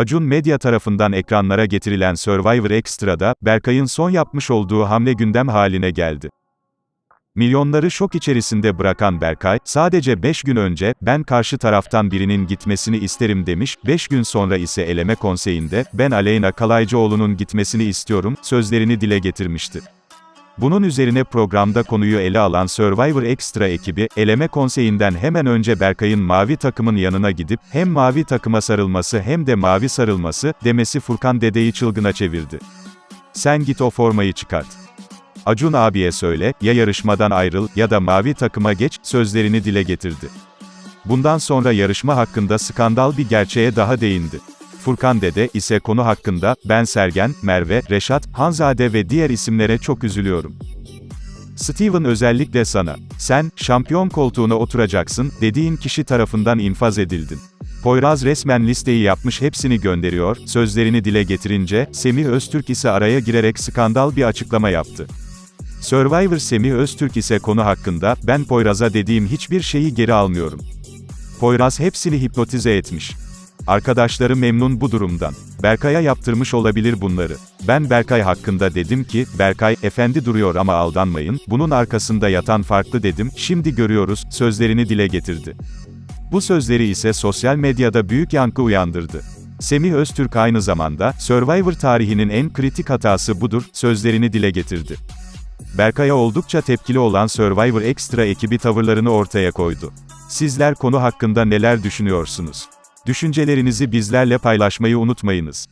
Acun Medya tarafından ekranlara getirilen Survivor Extra'da, Berkay'ın son yapmış olduğu hamle gündem haline geldi. Milyonları şok içerisinde bırakan Berkay, sadece 5 gün önce, ben karşı taraftan birinin gitmesini isterim demiş, 5 gün sonra ise eleme konseyinde, ben Aleyna Kalaycıoğlu'nun gitmesini istiyorum, sözlerini dile getirmişti. Bunun üzerine programda konuyu ele alan Survivor Extra ekibi, eleme konseyinden hemen önce Berkay'ın mavi takımın yanına gidip, hem mavi takıma sarılması hem de mavi sarılması, demesi Furkan Dede'yi çılgına çevirdi. Sen git o formayı çıkart. Acun abiye söyle, ya yarışmadan ayrıl, ya da mavi takıma geç, sözlerini dile getirdi. Bundan sonra yarışma hakkında skandal bir gerçeğe daha değindi. Furkan Dede ise konu hakkında, ben Sergen, Merve, Reşat, Hanzade ve diğer isimlere çok üzülüyorum. Steven özellikle sana, sen, şampiyon koltuğuna oturacaksın, dediğin kişi tarafından infaz edildin. Poyraz resmen listeyi yapmış hepsini gönderiyor, sözlerini dile getirince, Semih Öztürk ise araya girerek skandal bir açıklama yaptı. Survivor Semih Öztürk ise konu hakkında, ben Poyraz'a dediğim hiçbir şeyi geri almıyorum. Poyraz hepsini hipnotize etmiş. Arkadaşları memnun bu durumdan. Berkay'a yaptırmış olabilir bunları. Ben Berkay hakkında dedim ki, Berkay, efendi duruyor ama aldanmayın, bunun arkasında yatan farklı dedim, şimdi görüyoruz, sözlerini dile getirdi. Bu sözleri ise sosyal medyada büyük yankı uyandırdı. Semih Öztürk aynı zamanda, Survivor tarihinin en kritik hatası budur, sözlerini dile getirdi. Berkay'a oldukça tepkili olan Survivor Extra ekibi tavırlarını ortaya koydu. Sizler konu hakkında neler düşünüyorsunuz? Düşüncelerinizi bizlerle paylaşmayı unutmayınız.